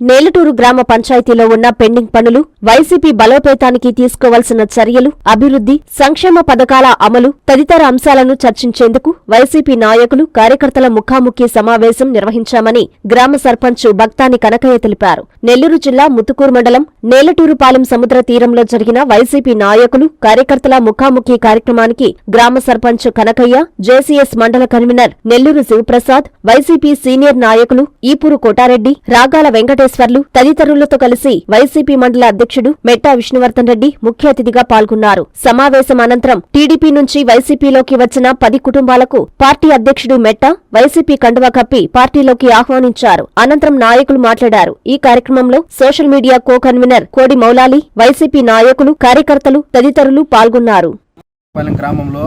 నేలటూరు గ్రామ పంచాయతీలో ఉన్న పెండింగ్ పనులు వైసీపీ బలోపేతానికి తీసుకోవాల్సిన చర్యలు అభివృద్ధి సంక్షేమ పథకాల అమలు తదితర అంశాలను చర్చించేందుకు వైసీపీ నాయకులు కార్యకర్తల ముఖాముఖి సమావేశం నిర్వహించామని గ్రామ సర్పంచ్ భక్తాని కనకయ్య తెలిపారు. నెల్లూరు జిల్లా ముత్తుకూరు మండలం నేలటూరుపాలెం సముద్ర తీరంలో జరిగిన వైసీపీ నాయకులు కార్యకర్తల ముఖాముఖి కార్యక్రమానికి గ్రామ సర్పంచ్ కనకయ్య జేసీఎస్ మండల convener Nellore Sivaprasad YCP senior నాయకులు ఈపూరు కోటారెడ్డి రాగాల వెంకటేశ్వర్లు తదితరులతో కలిసి వైసీపీ మండల అధ్యక్షుడు మెట్టా విష్ణువర్ధన్ రెడ్డి ముఖ్య అతిథిగా పాల్గొన్నారు. సమావేశం అనంతరం టీడీపీ నుంచి వైసీపీలోకి వచ్చిన పది కుటుంబాలకు పార్టీ అధ్యక్షుడు మెట్టా వైసీపీ కండువా కప్పి పార్టీలోకి ఆహ్వానించారు. అనంతరం నాయకులు మాట్లాడారు. ఈ కార్యక్రమంలో సోషల్ మీడియా కో కన్వీనర్ కోడి మౌలాలి వైసీపీ నాయకులు కార్యకర్తలు తదితరులు పాల్గొన్నారు. గ్రామంలో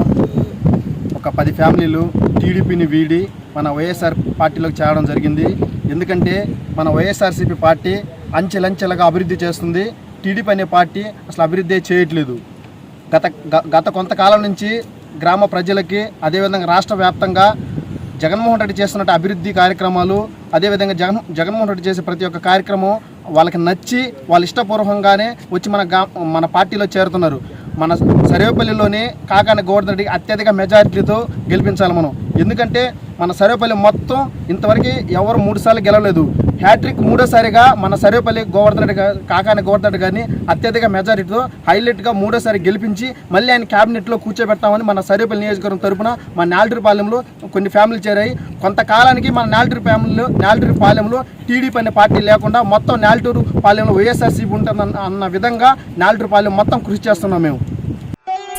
ఒక పది ఫ్యామిలీలు టీడీపీని వీడి మన వైఎస్ఆర్ పార్టీలోకి చేరడం జరిగింది. ఎందుకంటే మన వైఎస్ఆర్సీపీ పార్టీ అంచెలంచెలుగా అభివృద్ధి చేస్తుంది. టీడీపీ అనే పార్టీ అసలు అభివృద్ధి చేయట్లేదు. గత గత కొంతకాలం నుంచి గ్రామ ప్రజలకి అదేవిధంగా రాష్ట్ర వ్యాప్తంగా జగన్మోహన్ రెడ్డి చేస్తున్న అభివృద్ధి కార్యక్రమాలు అదేవిధంగా జగన్ జగన్మోహన్ రెడ్డి చేసే ప్రతి ఒక్క కార్యక్రమం వాళ్ళకి నచ్చి వాళ్ళ ఇష్టపూర్వకంగానే వచ్చి మన మన పార్టీలో చేరుతున్నారు. మన సర్వేపల్లిలోని కాకాని గోవర్ధన్ రెడ్డి అత్యధిక మెజారిటీతో గెలిపించాలి మనం. ఎందుకంటే మన సర్వేపల్లి మొత్తం ఇంతవరకు ఎవరు మూడుసార్లు గెలవలేదు. హ్యాట్రిక్ మూడోసారిగా మన సర్వేపల్లి గోవర్ధన్ రెడ్డి గా- కాకాని గోవర్ధన్ రెడ్డి గారిని అత్యధిక మెజారిటీతో హైలైట్గా మూడోసారి గెలిపించి మళ్ళీ ఆయన క్యాబినెట్లో కూర్చోబెడతామని మన సర్వేపల్లి నియోజకవర్గం తరపున మన నాల్టూరుపాలెంలో కొన్ని ఫ్యామిలీలు చేరాయి. కొంతకాలానికి మన నాల్టూరు ఫ్యామిలీలో నాల్టూరు పాలెంలో టీడీపీ అనే పార్టీ లేకుండా మొత్తం నాల్టూరు పాలెంలో వైఎస్ఆర్సీపీ ఉంటుంది అన్న విధంగా నాల్టూరు పాలెం మొత్తం కృషి చేస్తున్నాం మేము.